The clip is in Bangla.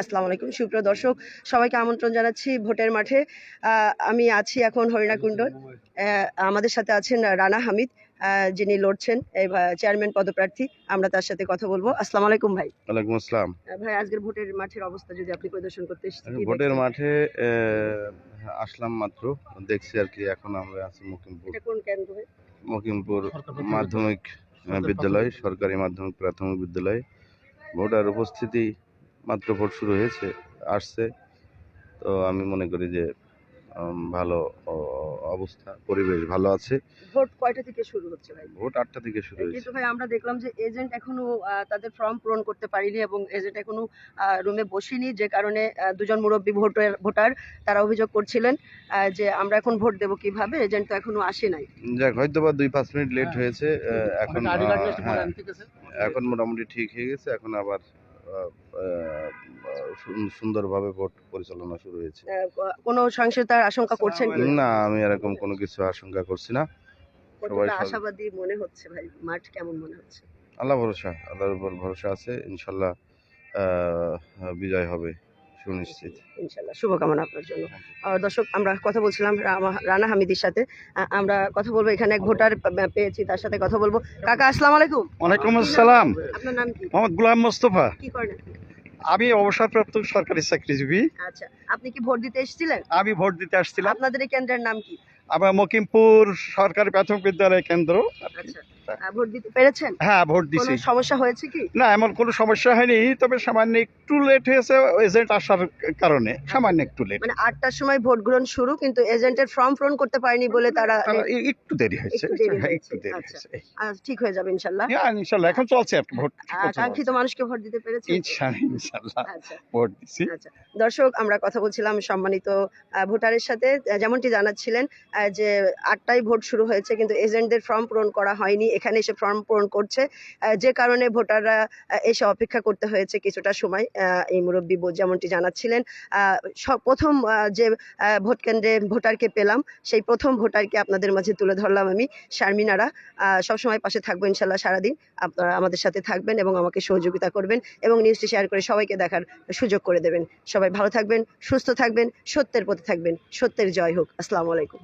আসসালামু আলাইকুম। সুপ্রিয় দর্শক সবাইকে আমন্ত্রণ জানাচ্ছি ভোটের মাঠে। আমি আছি এখন হরিণাকুণ্ড আমাদের সাথে আছেন রানা হামিদ যিনি লড়ছেন এই চেয়ারম্যান পদপ্রার্থী। আমরা তার সাথে কথা বলব। আসসালামু আলাইকুম ভাই। ওয়ালাইকুম আসসালাম। ভাই আজকের ভোটের মাঠের অবস্থা যদি আপনি পরিদর্শন করতে ভোটের মাঠে আসলাম মাত্র। দেখছি আর কি এখন আমরা আছি মুকিমপুর। কোন কেন্দ্র ভাই? মুকিমপুর মাধ্যমিক বিদ্যালয় সরকারি মাধ্যমিক প্রাথমিক বিদ্যালয়। ভোটার উপস্থিতি মাত্র ভোট শুরু হয়েছে আসছে। তো আমি মনে করি যে ভালো অবস্থা পরিবেশ ভালো আছে। ভোট কয়টা থেকে শুরু হচ্ছে ভাই? ভোট আটটা থেকে শুরু হয়েছে। কিন্তু ভাই আমরা দেখলাম যে এজেন্ট এখনও তাদের ফর্ম পূরণ করতে পারিনি এবং এজেন্ট এখনও রুমে বসেনি। যে কারণে দুজন মুরব্বী ভোটার ভোটার তারা অভিযোগ করছিলেন যে আমরা এখন ভোট দেবো কীভাবে। এজেন্ট তো এখনও আসে নাই। যাক হয়তো বা দুই পাঁচ মিনিট লেট হয়েছে এখন হ্যাঁ, ঠিক আছে? এখন মোটামুটি ঠিক হয়ে গেছে এখন আবার সুন্দরভাবে ভোট পরিচালনা শুরু হয়েছে। কোনো সহিংসতার আশঙ্কা করছেন কি? না আমি এরকম কোনো কিছু আশঙ্কা করছি না। সবাই কতটা আশাবাদী মনে হচ্ছে ভাই? মাঠ কেমন মনে হচ্ছে? আল্লাহ ভরসা আল্লাহর উপর ভরসা আছে ইনশাল্লাহ বিজয় হবে। সুনিশ্চিত ইনশাল্লাহ শুভকামনা আপনার জন্য। দর্শক আমরা কথা বলছিলাম রানা হামিদির সাথে। আমরা কথা বলব এখানে এক ভোটার পেয়েছি তার সাথে কথা বলব। কাকা আসসালামু আলাইকুম। ওয়ালাইকুম আসসালাম। আপনার নাম কি? মোহাম্মদ গুলাম মোস্তফা। কি করেন আমি অবসরপ্রাপ্ত সরকারি চাকরিজীবী। আচ্ছা আপনি কি ভোট দিতে এসেছিলেন? আমি ভোট দিতে আসছিলাম। আপনাদের এই কেন্দ্রের নাম কি? আমার মকিমপুর সরকারি প্রাথমিক বিদ্যালয় কেন্দ্র। আচ্ছা। ভোট দিতে পেরেছেন? হ্যাঁ ভোট দিছি। সমস্যা হয়েছে কি? না এমন কোনো সমস্যা হয়নি তবে সামান্য একটু লেট হয়েছে এজেন্ট আসার কারণে সামান্য একটু লেট মানে আটটার সময় ভোট গ্রহণ শুরু কিন্তু এজেন্টের ফর্ম পূরণ করতে পারেনি বলে তারা একটু দেরি হয়েছে একটু দেরি হয়েছে, একটু দেরি। হয়েছে আহ, ঠিক হয়ে যাবে ইনশাল্লাহ। এখন চলছে ভোট কাঙ্ক্ষিত মানুষকে ভোট দিতে পেরেছে? আচ্ছা। ভোট দিছি। আচ্ছা। দর্শক আমরা কথা বলছিলাম সম্মানিত ভোটারের সাথে যেমনটি জানাচ্ছিলেন যে আটটায় ভোট শুরু হয়েছে কিন্তু এজেন্টদের ফর্ম পূরণ করা হয়নি এখানে এসে ফর্ম পূরণ করছে। যে কারণে ভোটাররা এসে অপেক্ষা করতে হয়েছে কিছুটা সময় এই মুরব্বী বোধ যেমনটি জানাচ্ছিলেন। প্রথম যে ভোট কেন্দ্রে ভোটারকে পেলাম, সেই প্রথম ভোটারকে আপনাদের মাঝে তুলে ধরলাম আমি, শারমিনারা। সবসময় পাশে থাকব ইনশাল্লাহ সারাদিন। আপনারা আমাদের সাথে থাকবেন এবং আমাকে সহযোগিতা করবেন এবং নিউজটি শেয়ার করে সবাইকে দেখার সুযোগ করে দেবেন। সবাই ভালো থাকবেন, সুস্থ থাকবেন, সত্যের পথে থাকবেন। সত্যের জয় হোক। আসসালামু আলাইকুম।